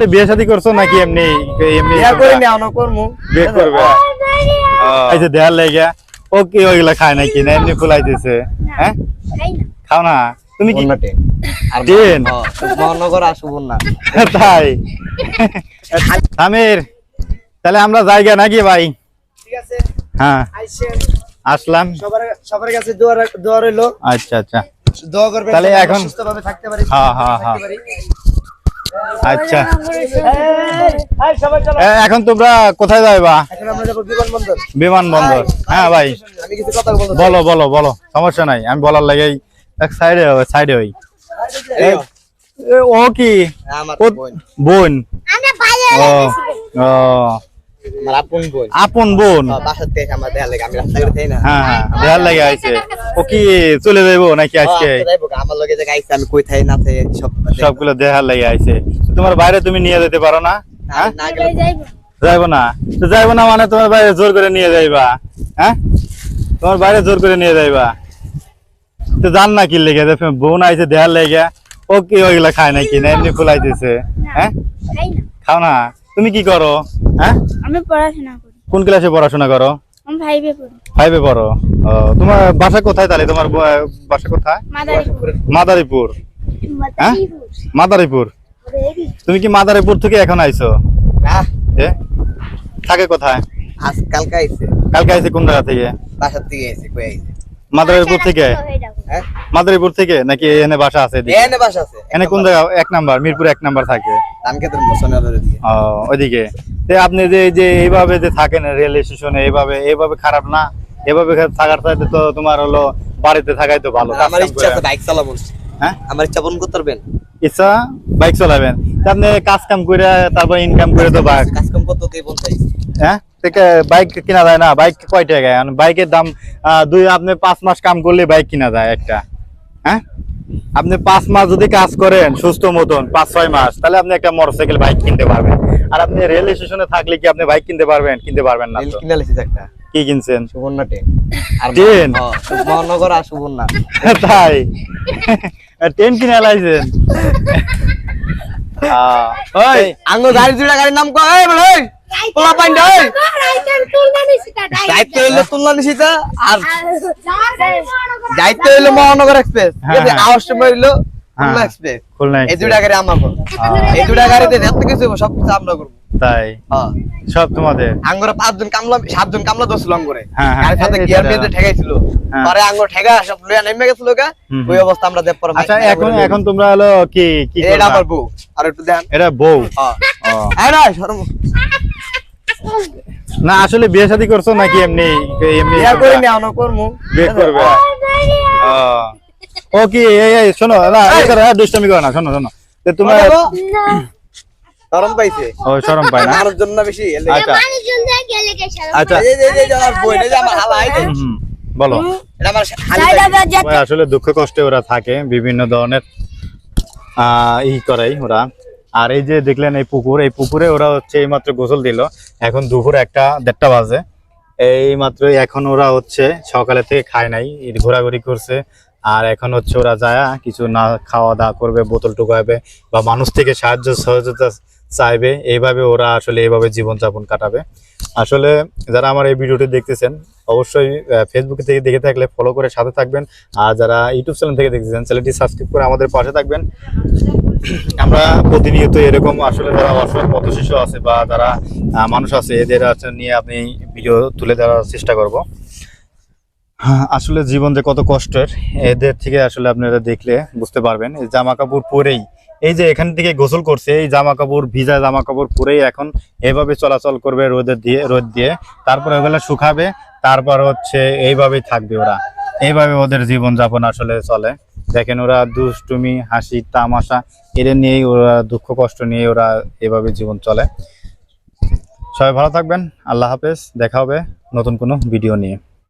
বিয়ে শাদী করছ নাকি এমনি এমনি বিয়া করি না করমু। বিয়ে করবে? এই যে দেয়ার লেগে ও কি ওইগুলা খায় নাকি না? এমনি ফুলাইতেছে। হ্যাঁ? খাও না। তুমি কি আর ট্রেন? মহানগর আসব না তাই। আমির তাহলে আমরা জায়গা নাকি ভাই? ঠিক আছে। হ্যাঁ। আসলাম। সবার সবার কাছে দোয়া রাখ- দোয়া রইল। আচ্ছা আচ্ছা। দোয়া তাহলে এখন- সুস্থভাবে থাকতে পারি হ্যাঁ, হ্যাঁ, হ্যাঁ। আচ্ছা। এই, এই, সবাই চলো। এ, এখন তোমরা কোথায় যাইবা? এখন আমরা যাব বিমানবন্দর। বিমানবন্দর। হ্যাঁ ভাই। আমি কিছু কথা বলব বলো বলো বলো। সমস্যা নাই। আমি বলার লাগেই এক সাইডে সাইডে এ, ও কি? বোন। বোন। ও। ও আপন বোন। আপন বোন। বাসার থেকে আমার দেয়া লাগে আমি রাস্তাঘাটে থাকি না। হ্যাঁ হ্যাঁ দেয়ার লাগে আইছে। ও কি চলে যাইবো নাকি আজকে? আজকে আমার লগে যে আইছে আমি কই থাই না থাই সব সবগুলো দেখার লাগে আইছে। তোমার বাইরে তুমি নিয়ে যেতে পারো না? হ্যাঁ? না গেলে যাইবো। না। তো যাইবো না মানে তোমার বাইরে জোর করে নিয়ে যাইবা হ্যাঁ? তোমার বাইরে জোর করে নিয়ে যাইবা। তো জান না কি লেগে? বোন আইছে দেহার লেগে। ও কি ওইগুলা খায় নাকি? না এমনি ফুলাইতেছে হ্যাঁ? খাও না। তুমি কি করো হ্যাঁ? আমি পড়াশোনা করি। কোন ক্লাসে পড়াশোনা করো? আমি ফাইভে পড়ি। ফাইভে পড়ো। তোমার বাসা কোথায় তাহলে? তোমার বাসা কোথায়? মাদারীপুর। মাদারীপুর। হ্যাঁ? মাদারীপুর। তুমি কি মাদারীপুর থেকে এখন আইছো? থাকে কোথায়? আজ কালকে আইছে। কালকে আইছে কোন জায়গা থেকে? বাসার থেকে আইছে কই আইছে? মাদারীপুর থেকে? হ্যাঁ মাদারীপুর থেকে? নাকি এখানে বাসা আছে এদিকে? এনে বাসা আছে এখানে কোন জায়গা? এক নাম্বার মিরপুর এক নাম্বার থাকে। ধানকে তোর মোশনের ও ওইদিকে। আপনি যে যে এইভাবে যে থাকেন রেল স্টেশনে এইভাবে এইভাবে খারাপ না? এভাবে থাকার চাইতে তো তোমার হলো বাড়িতে থাকাই তো ভালো আমার ইচ্ছা আছে বাইক চালাবো। হ্যাঁ? আমার ইচ্ছা পূরণ করতে পারবেন? ইচ্ছা? বাইক চালাবেন। আপনি কাজ কাম করে তারপর ইনকাম করে তো বাইক। কাজ কাম করতে কে বলতে হ্যাঁ থেকে বাইক কিনা যায় না বাইক কয় টাকা? বাইকের দাম আহ, দুই আপনি পাঁচ মাস কাম করলে বাইক কিনা যায় একটা। হ্যাঁ? আপনি পাঁচ মাস যদি কাজ করেন সুস্থ মতন পাঁচ ছয় মাস তাহলে আপনি একটা মোটরসাইকেল বাইক কিনতে পারবেন। আর আপনি রেল স্টেশনে থাকলে কি আপনি বাইক কিনতে পারবেন? কিনতে পারবেন না রেল কিনে একটা। কি কিনছেন? সুবর্ণা ট্রেন আর ট্রেন? হ্যাঁ, মহানগর আর সুবর্ণা। তাই? ট্রেন কিনে লাইছেন ওই। আঙ্গো গাড়ি দুটা গাড়ির নাম কয়? বলে ওই পোলা পাইন্ডা ওই দায়িত্ব হইল তুলনা নিশিতা আর দায়িত্ব হইল মহানগর এক্সপ্রেস হ্যাঁ, হ্যাঁ। আওয়াজ হইল খুলনা হ্যাঁ। এক্সপ্রেস এই দুটা গাড়ি আমার এই দুটা গাড়িতে যত কিছু সব কিছু আমরা করব। তাই? হ্যাঁ। সব তোমাদের? আঙ্গরে পাঁচজন কামলা সাতজন কামলা হ্যাঁ, হ্যাঁ। গাড়ির সাথে গিয়ার মেয়েদের ঠেকাইছিল। হ্যাঁ। পরে আঙ্গর ঠেকা সব লইয়া নেমে গেছিল গা। ওই অবস্থা আমরা দেখ পরে। আচ্ছা এখন এখন তোমরা হলো কি কি এটা আমার বউ। আর একটু দেন। এটা বউ? হ্যাঁ। না শরম না আসলে বিয়ে শাদী করছ নাকি এমনি এমনি বিয়া করি না অন করমু। বিয়ে করবে? ও। কি এই এই শোনো না এই করো, এই দুষ্টামি করো না শোনো শোনো। তো তোমার শরম পাইছে? ও শরম পায় না? আমার জন্য বেশি এর লেগে। আচ্ছা। আচ্ছা এই যে- এই যে- এই যে আমার বোন, এই যে আমার হালা, হুম, বলো। এটা আমার আসলে দুঃখ কষ্টে ওরা থাকে বিভিন্ন ধরনের আহ, ই করাই ওরা। আর এই যে দেখলেন এই পুকুর, এই পুকুরে ওরা হচ্ছে এই মাত্র গোসল দিল। এখন দুপুর একটা দেড়টা বাজে। এই মাত্র এখন ওরা হচ্ছে সকালে থেকে খায় নাই ঘোরাঘুরি করছে। আর এখন হচ্ছে ওরা যায়, কিছু না খাওয়া দাওয়া করবে, বোতল টুকাবে বা মানুষ থেকে সাহায্য সহযোগিতা চাইবে। এইভাবে ওরা আসলে এইভাবে জীবনযাপন কাটাবে। আসলে যারা আমার এই ভিডিওটি দেখতেছেন, অবশ্যই ফেসবুক থেকে দেখে থাকলে ফলো করে সাথে থাকবেন। আর যারা ইউটিউব চ্যানেল থেকে দেখতেছেন চ্যানেলটি সাবস্ক্রাইব করে আমাদের পাশে থাকবেন। আমরা প্রতিনিয়ত এরকম আসলে যারা অসহায় পথ শিশু আছে বা যারা মানুষ আছে এদের নিয়ে আপনি ভিডিও তুলে ধরার চেষ্টা করব। হ্যাঁ, আসলে জীবন যে কত কষ্টের এদের থেকে আসলে আপনারা দেখলে বুঝতে পারবেন। এই জামা কাপড় পরেই এই যে এখান থেকে গোসল করছে এই জামা কাপড় ভিজা জামা কাপড় পরেই এখন এভাবে চলাচল করবে রোদের দিয়ে রোদ দিয়ে। তারপর ওগুলো শুকাবে তারপর হচ্ছে এইভাবেই থাকবে ওরা। এইভাবে ওদের জীবন যাপন আসলে চলে। দেখেন ওরা দুষ্টুমি হাসি তামাশা এদের নিয়েই ওরা দুঃখ, কষ্ট নিয়ে ওরা এভাবে জীবন চলে। সবাই ভালো থাকবেন। আল্লাহ হাফেজ। দেখা হবে নতুন কোনো ভিডিও নিয়ে।